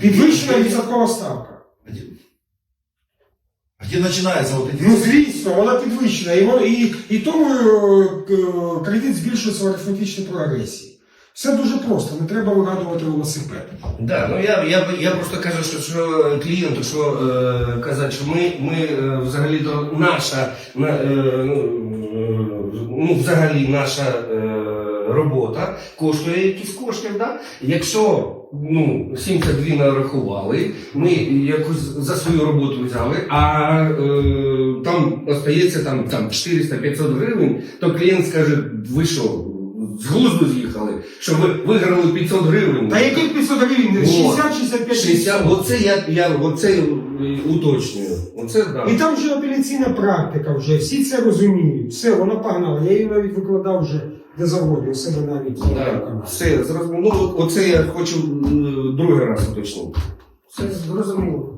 Підвищена відсоткова ставка. Где, а где начинается вот. Ну, звісно, вона підвищена. І, і, і тому е, кредит збільшується в арифметичній прогресії. Все дуже просто, не треба вигадувати велосипед. Да, ну я, я, я просто кажу, що, що клієнту, що е, казати, що ми, ми е, взагалі то наша на, е, ну, е, ну, взагалі наша е, робота коштує якісь кошти, да? Якщо ну, 72 нарахували, ми якусь за свою роботу взяли, а е, там остається там, там 400-500 гривень, то клієнт скаже, ви що? З глузду з'їхали, що ви виграли 500 гривень. Та яких 500 гривень? 60-65 60, оце я, я оце уточнюю. Оце да. І там вже апеляційна практика, вже всі це розуміють. Все, вона погнала. Я її навіть викладав вже де заводі, у себе навіть. Да, все, зрозуміло. Ну, оце я хочу е, другий раз уточнити. Все зрозуміло.